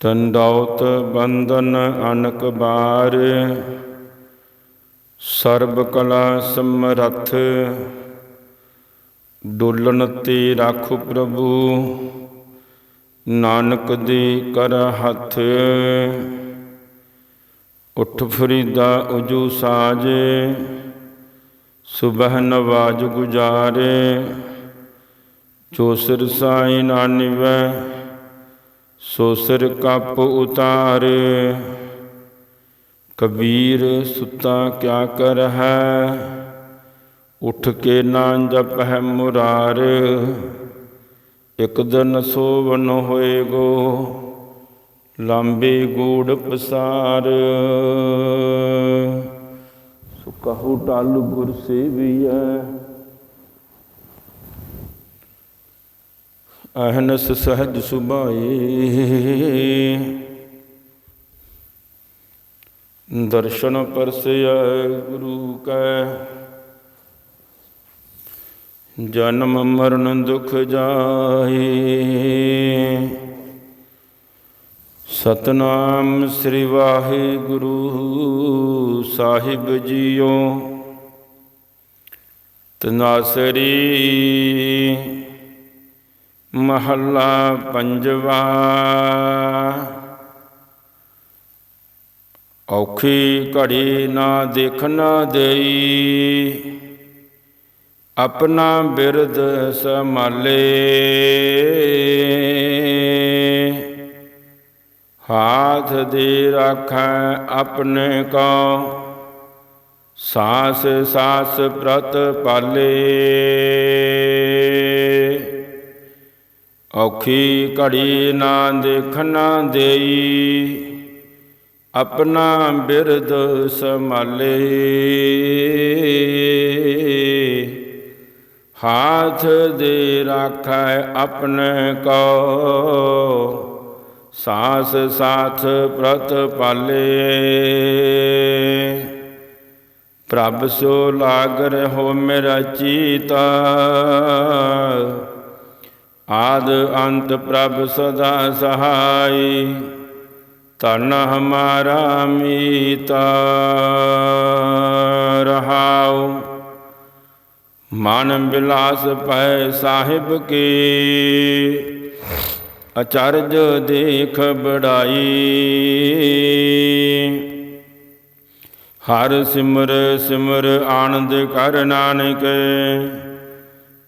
ਤੰਦੌਤ ਬੰਧਨ ਅਨਕ ਬਾਰ, ਸਰਬ ਕਲਾ ਸਮਰੱਥ, ਡੋਲਣ ਤੇ ਰਾਖੋ ਪ੍ਰਭੂ, ਨਾਨਕ ਦੀ ਕਰ ਹੱਥ। ਉਠ ਫਰੀਦਾ ਉਜੂ ਸਾਜ, ਸੁਬਹ ਨਵਾਜ ਗੁਜਾਰੇ, ਜੋ ਸਿਰ ਸਾਈ ਨਾ ਨਿਵੈ ਸੋ ਸਿਰ ਕੱਪ ਉਤਾਰ। ਕਬੀਰ ਸੁੱਤਾ ਕਿਆ ਕਰ ਹੈ ਉਠ ਕੇ ਨਾ ਹੈ ਮੁਰਾਰ। ਇਕ ਦਿਨ ਸੋਵਨ ਹੋਏਗੋ, ਲਾਂਬੇ ਗੂੜ ਪਸਾਰ। ਸੋ ਕਹੂ ਟਲ ਗੁਰ ਸੇਵੀਐ। ਅਹਨਸ ਸਹਿਜ ਸੁਭਾਏ। ਦਰਸ਼ਨ ਪਰਸਿਆ ਗੁਰੂ ਕੈ। ਜਨਮ ਮਰਨ ਦੁਖ ਜਾਏ। ਸਤਨਾਮ ਸ੍ਰੀ ਵਾਹਿਗੁਰੂ ਸਾਹਿਬ ਜੀਓ। ਤਨਾਸਰੀ। ਮਹੱਲਾ ਪੰਜਵਾ। ਔਖੀ ਘੜੀ ਨਾ ਦੇਖਣਾ ਦੇਈ, ਆਪਣਾ ਬਿਰਦ ਸੰਭਾਲੇ। ਹਾਥ ਦੇ ਰਾਖੈ ਆਪਣੇ ਕੋ ਸਾਸ ਸਾਸ ਪ੍ਰਤ ਪਾਲੇ। ਔਖੀ ਘੜੀ ਨਾ ਦੇਖਣਾ ਦੇਈ, ਆਪਣਾ ਬਿਰਦ ਸੰਭਾਲੇ। ਹਾਥ ਦੇ ਰਾਖੈ ਆਪਣੇ ਕੋ, ਸਾਸ ਸਾਥ ਪ੍ਰਤ ਪਾਲੇ। ਪ੍ਰਭ ਸੋ ਲਾਗ ਰਹੋ ਮੇਰਾ ਚੀਤਾ ਆਦ ਅੰਤ ਪ੍ਰਭ ਸਦਾ ਸਹਾਈ ਤਨ ਹਮਾਰਾ ਮੀਤਾ ਰਹਾਉ। ਮਨ ਬਿਲਾਸ ਪੈ ਸਾਹਿਬ ਕੀ, ਅਚਰਜ ਦੇਖ ਬੜਾਈ। ਹਰ ਸਿਮਰ ਸਿਮਰ ਆਨੰਦ ਕਰ ਨਾਨਕ